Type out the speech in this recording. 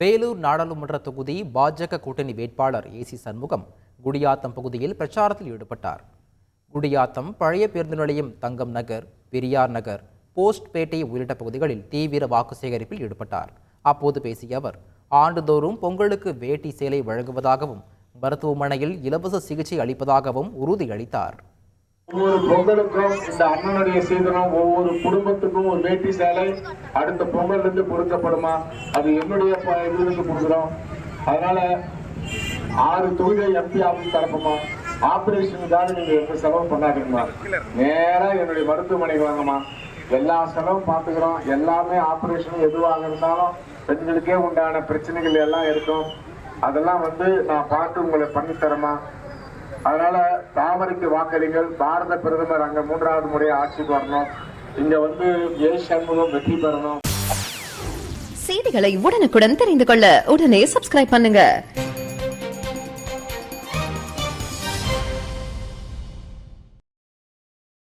வேலூர் நாடாளுமன்ற தொகுதி பாஜக கூட்டணி வேட்பாளர் ஏசி சண்முகம் குடியாத்தம் பகுதியில் பிரச்சாரத்தில் ஈடுபட்டார். குடியாத்தம் பழைய பேருந்து நிலையம் தங்கம் நகர் பெரியார் நகர் போஸ்ட் பேட்டை உள்ளிட்ட பகுதிகளில் தீவிர வாக்கு சேகரிப்பில் ஈடுபட்டார். அப்போது பேசிய அவர் ஆண்டுதோறும் பொங்கலுக்கு வேட்டி சேலை வழங்குவதாகவும் மருத்துவமனையில் இலவச சிகிச்சை அளிப்பதாகவும் உறுதியளித்தார். ஒவ்வொரு பொங்கலுக்கும் இந்த அண்ணனுடைய சீதனம் ஒவ்வொரு குடும்பத்துக்கும் ஒரு வேட்டி சேலை. அடுத்த பொங்கல் இருந்து கொடுக்கப்படுமா அது என்னுடைய ப- இதுலேருந்து கொடுக்குறோம். அதனால ஆறு தொகுதி எம்பி ஆஃபீஸ் தரப்புமா ஆபரேஷனுக்காக நீங்க எந்த செலவு பண்ணாதீங்கம்மா. நேரா என்னுடைய மருத்துவமனைக்கு வாங்கம்மா. எல்லா செலவும் பார்த்துக்கிறோம். எல்லாமே ஆபரேஷன் எதுவாக இருந்தாலும் பெண்களுக்கே உண்டான பிரச்சனைகள் எல்லாம் இருக்கும். அதெல்லாம் வந்து நான் பார்த்து உங்களை பண்ணித்தரமா அதனால தாமரைக்கு வாக்களிங்கள். பாரத பிரதமர் அங்க மூன்றாவது முறை ஆட்சிக்கு வரணும். இங்க வந்து ஏ சண்முகம் வெற்றி பெறணும். செய்திகளை உடனுக்குடன் தெரிந்து கொள்ள உடனே சப்ஸ்கிரைப் பண்ணுங்க.